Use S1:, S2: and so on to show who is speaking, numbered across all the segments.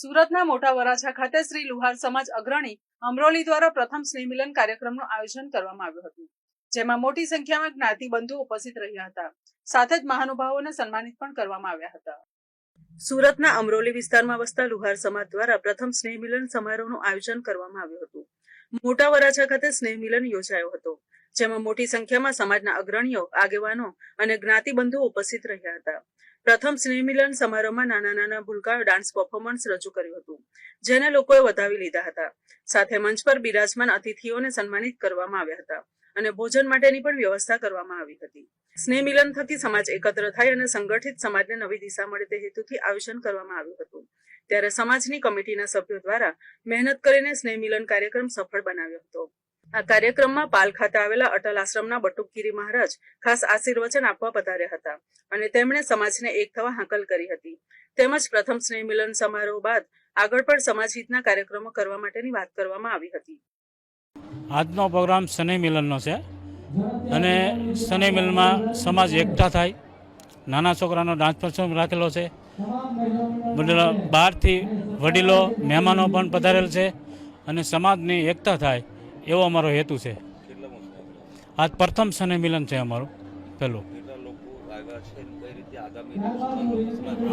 S1: સુરતના મોટા વરાછા ખાતે શ્રી લુહાર સમાજ અગ્રણી અમરોલી દ્વારા પ્રથમ સ્નેહમિલન કાર્યક્રમનું આયોજન કરવામાં આવ્યું હતું, જેમાં મોટી સંખ્યામાં જ્ઞાતિબંધુ ઉપસ્થિત રહ્યા હતા. સાથે જ મહાનુભાવોને સન્માનિત પણ કરવામાં આવ્યા હતા. સુરતના અમરોલી વિસ્તારમાં વસતા લુહાર સમાજ દ્વારા પ્રથમ સ્નેહમિલન સમારોહનું આયોજન કરવામાં આવ્યું હતું. મોટા વરાછા ખાતે સ્નેહમિલન યોજાયો હતો, જેમાં મોટી સંખ્યામાં સમાજના અગ્રણીઓ, આગેવાનો અને જ્ઞાતિબંધુઓ ઉપસ્થિત રહ્યા હતા. પ્રથમ સ્નેહમિલન સમારોહમાં નાના નાના ભૂલકાઓ ડાન્સ પરફોર્મન્સ રજૂ કર્યું હતું, જેને લોકોએ વધાવી લીધા હતા. સાથે મંચ પર બિરાજમાન અતિથિઓને સન્માનિત કરવામાં આવ્યા હતા અને ભોજન માટેની પણ વ્યવસ્થા કરવામાં આવી હતી. સ્નેહ મિલન થકી સમાજ એકત્ર થાય અને સંગઠિત સમાજને નવી દિશા મળે તે હેતુથી આયોજન કરવામાં આવ્યું હતું. ત્યારે સમાજની કમિટીના સભ્યો દ્વારા મહેનત કરીને સ્નેહ મિલન કાર્યક્રમ સફળ બનાવ્યો હતો. આ કાર્યક્રમમાં પાલ ખાતે આવેલા અટલ આશ્રમના બટુકગીરી મહારાજ ખાસ આશીર્વચન આપવા પધાર્યા હતા અને તેમણે સમાજને એક થવા હાંકલ કરી હતી. તેમજ પ્રથમ સ્નેહ મિલન સમારોહ બાદ આગળ પણ સમાજ હિતના કાર્યક્રમો કરવા માટેની વાત કરવામાં આવી હતી.
S2: આજનો પ્રોગ્રામ સ્નેહ મિલનનો છે અને સ્નેહ મિલનમાં સમાજ એકઠા થાય. નાના છોકરાનો ડાન્સ પરફોર્મ રાખેલો છે. બહારથી વડીલો, મહેમાનો પણ પધારેલ છે અને સમાજની એકતા થાય. એવો અમારો હેતુ છે. આજ પ્રથમ શનિ મિલન છે અમારું, પહેલું.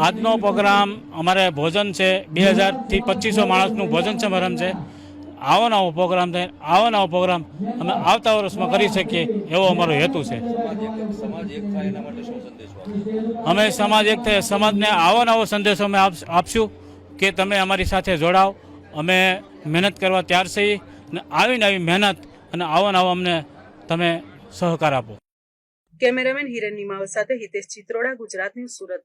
S2: આજનો પ્રોગ્રામ અમારે ભોજન છે, બે હજારથી પચીસો માણસનું ભોજન સમારંભ છે. આવો નવો પ્રોગ્રામ થાય, આવો નવો પ્રોગ્રામ અમે આવતા વર્ષમાં કરી શકીએ એવો અમારો હેતુ છે. અમે સમાજ એક થાય, સમાજને આવો નવો સંદેશો અમે આપ- આપશું કે તમે અમારી સાથે જોડાઓ. અમે મહેનત કરવા તૈયાર છીએ. અને આવી નવી મહેનત અને આવો નવો અમને તમે સહકાર આપો.
S1: કેમેરામેન હિરેન નિમાવ સાથે હિતેશ ચિત્રોડા, ગુજરાત ન્યૂઝ સુરત.